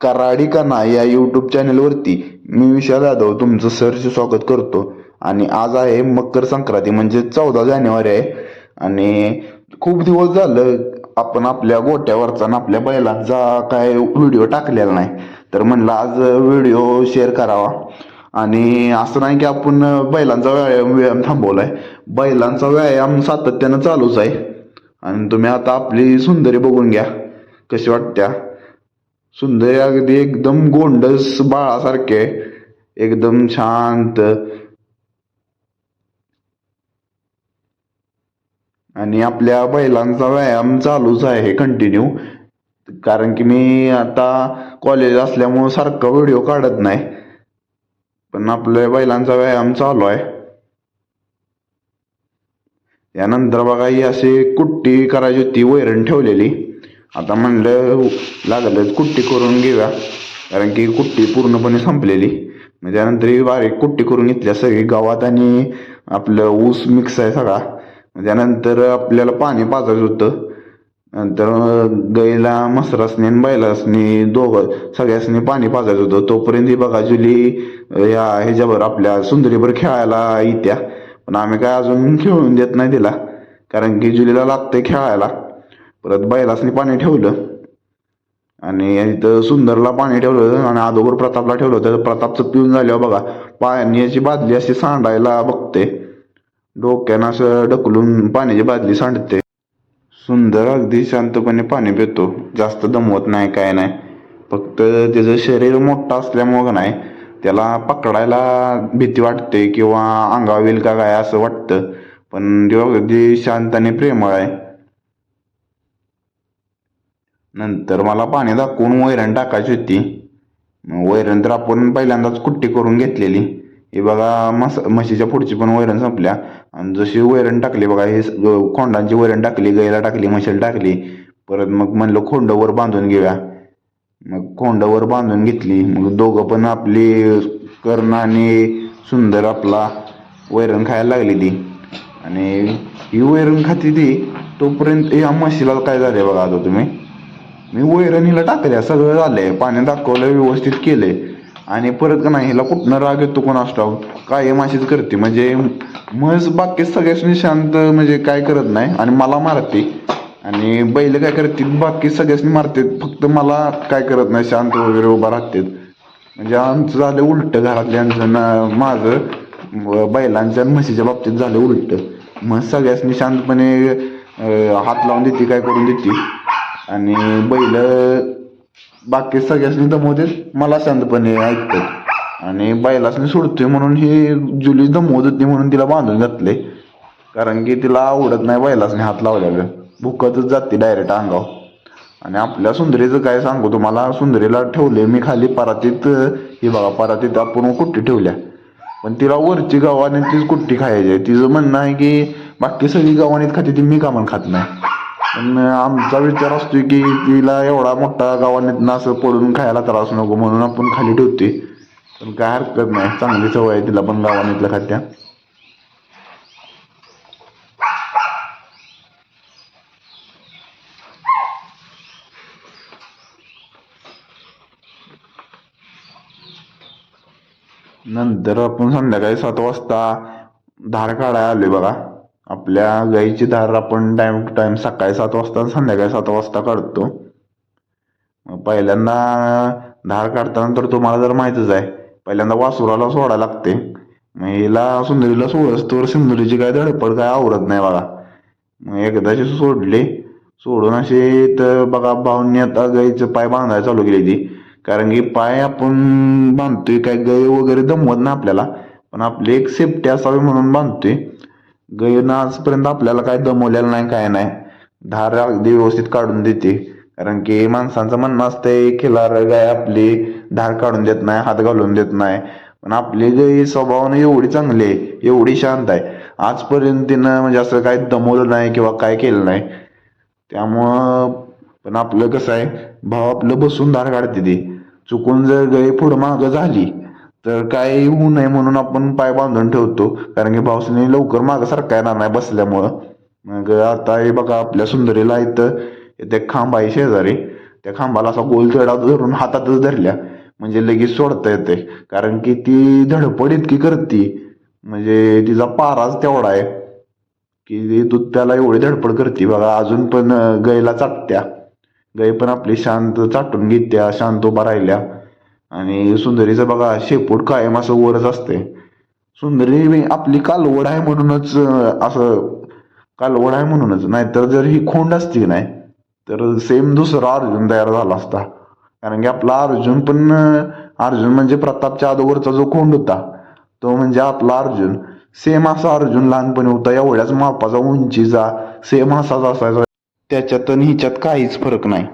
कराडी कना या यूट्यूब चॅनलवरती मी विशाल जाधव तुमचं सरचे स्वागत करतो. आणि आज आहे मकर संक्रांती म्हणजे चौदा जानेवारी आहे. आणि खूप दिवस झालं आपण आपल्या गोट्यावरचा आणि आपल्या बैलांचा काय व्हिडिओ टाकलेला नाही. तर म्हणलं आज व्हिडिओ शेअर करावा. आणि असं नाही की आपण बैलांचा व्यायाम व्यायाम थांबवलाय. बैलांचा व्यायाम सातत्यानं चालूच आहे. आणि तुम्ही आता आपली सुंदरी बघून घ्या. कशी वाटत्या? सुंदर अगदी एकदम गोंडस बाळासारखे एकदम शांत. आणि आपल्या बैलांचा व्यायाम चालूच आहे कंटिन्यू कारण की मी आता कॉलेज असल्यामुळं सारखा व्हिडिओ काढत नाही. पण आपल्या बैलांचा व्यायाम चालू आहे. यानंतर बघा ही अशी कुट्टी करायची होती वैरण ठेवलेली. आता म्हणलं लागलंच कुट्टी करून घेऊया. कारण की कुट्टी पूर्णपणे संपलेली. मग त्यानंतर ही बारीक कुट्टी करून घेतल्या सगळी गावात आणि आपलं ऊस मिक्स आहे सगळा. त्यानंतर आपल्याला पाणी पाजायचं होतं. नंतर गाईला मसरासनी आणि बैलासनी दोघं सगळ्यासनी पाणी पाजायचं होतं. तोपर्यंत ही बघा जुली या ह्याच्यावर आपल्या सुंदरीवर खेळायला येत्या पण आम्ही काय अजून खेळून देत नाही तिला. कारण की जुलीला लागतंय खेळायला. परत बैलासनी पाणी ठेवलं. आणि इथं सुंदरला पाणी ठेवलं आणि अगोदर प्रतापला ठेवलं तर प्रतापचं पिऊन झाल्यावर हो बघा. पाण्याची बादली अशी सांडायला बघते. डोक्यानं असं ढकलून पाण्याची बादली सांडते. सुंदर अगदी शांतपणे पाणी पितो. जास्त दमवत नाही काय नाही. फक्त त्याचं शरीर मोठं असल्यामुळं नाही त्याला पकडायला भीती वाटते किंवा अंगावेल का काय असं वाटतं. पण तो अगदी शांत आणि प्रेमळ आहे. नंतर मला पाणी दाखवून वैरण टाकायची होती? मग वैरण तर आपण पहिल्यांदाच कुट्टी करून घेतलेली. हे बघा मस म्हशीच्या पुढची पण वैरण संपल्या. आणि जशी वैरण टाकली बघा हे खोंडांची वैरण टाकली गाईला टाकली म्हशीला टाकली. परत मग म्हणलं खोंडवर बांधून घेऊया. मग खोंडावर बांधून घेतली. मग दोघं पण आपली कर्ण आणि सुंदर आपला वैरण खायला लागली ती. आणि ही वैरण खाती ती तोपर्यंत या म्हशीला काय झाले बघा आता तुम्ही? मी वैरणीला टाकल्या सगळं झालंय. पाणी दाखवलं व्यवस्थित केलंय. आणि परत का नाही हिला कुठनं राग येतो कोण असतो काय माशीच करते. म्हणजे म्हस बाकी सगळ्याच शांत म्हणजे काय करत नाही. आणि मला मारते. आणि बैल काय करते बाकी सगळ्यासनी मारते. फक्त मला काय करत नाही शांत वगैरे उभा राहतात. म्हणजे आमचं झालं उलट घरातल्यांचं ना माझं बैलांचं बैलांच्या आणि म्हशीच्या बाबतीत झालं उलट. म्हस सगळ्यासनी शांतपणे हात लावून देते काय करून देते. आणि बैल बाकी सगळ्यासनी दमवतात. मला शांतपणे ऐकतात. आणि बैलासनी सोडतोय म्हणून ही जुली दमवत होती म्हणून तिला बांधून घातले. कारण की तिला आवडत नाही बैलासनी हात लावलेलं भुकतच जाते डायरेक्ट अंगावर. आणि आपल्या सुंदरीचं काय सांगू तुम्हाला? सुंदरीला ठेवले मी खाली परातीत ही बघा परातीत आपण कुट्टी ठेवल्या. पण तिला वरची गव्हाने तीच कुट्टी खायची आहे. तिचं म्हणणं आहे की बाकी सगळी गव्हाणीत खाते ती मी कामान खात नाही. पण आमचा विचार असतोय की तिला एवढा मोठा गव्हाणीत असं पडून खायला त्रास नको म्हणून आपण खाली ठेवते पण काय हरकत नाही. चांगली सवय आहे तिला पण गव्हाणीतल्या खात्या. नंतर आपण संध्याकाळी सात वाजता धार काढायला आले बघा. आपल्या गाईची धार आपण टाईम टू टाईम सकाळी सात वाजता आणि संध्याकाळी सात वाजता काढतो. पहिल्यांदा धार काढताना तर तुम्हाला जर माहीतच आहे पहिल्यांदा वासुराला सोडा लागते. मग हिला सुंदरीला सोडस सिंदुरीची सुंदरीची काय धडपड काय आवरत नाही बघा. मग एकदाशी सोडली. सोडून अशी तर बघा भाऊंनी आता गाईचं पाय बांधायला चालू केली ती कारण की पाय आपण बांधतोय काय गाय वगैरे दमवत नाही आपल्याला. पण आपली एक सेफ्टी असावी म्हणून बांधतोय. गायनं आजपर्यंत आपल्याला काय दमवलेलं नाही काय नाही. धार अगदी व्यवस्थित काढून देते. कारण की माणसांचं म्हणणं असतंय खिलार गाय आपली धार काढून देत नाही हात घालून देत नाही. पण आपली गाय स्वभावानं एवढी चांगली आहे एवढी शांत आहे. आजपर्यंत तिनं म्हणजे असं काय दमवलं नाही किंवा काय केलं नाही. त्यामुळं पण आपलं कसं आहे भाव आपलं बसून धार काढते ती. चुकून जर गाय पुढं मागं झाली तर काय होऊ नये म्हणून आपण पाय बांधून ठेवतो. कारण की पावसाने लवकर मागं सारखा येणार नाही बसल्यामुळं. मग आता हे बघा आपल्या सुंदरीला इथं ते खांब आहे शेजारी त्या खांबाला असा गोल चढा धरून हातातच धरल्या. म्हणजे लगेच सोडता येते कारण की ती धडपड इतकी करती. म्हणजे तिचा पाराच तेवढा आहे. की दूध त्याला एवढी धडपड करते. बघा अजून पण गैला चाटत्या. गाय पण आपली शांत चाटून घेत्या शांत उभा राहिल्या. आणि सुंदरीचं बघा शेपूट कायम असं वरच असते सुंदरी आपली कालवड आहे म्हणूनच असं कालवड आहे म्हणूनच. नाहीतर जर ही खोंड असती नाही तर सेम दुसरा अर्जुन तयार झाला असता. कारण की आपला अर्जुन पण अर्जुन म्हणजे प्रतापच्या अगोदरचा जो खोंड होता तो म्हणजे आपला अर्जुन. सेम असा अर्जुन लहानपणी होता एवढ्याच मापाचा उंचीचा सेम असाच असायचा. त्याच्यात आणि हिच्यात काहीच फरक नाही.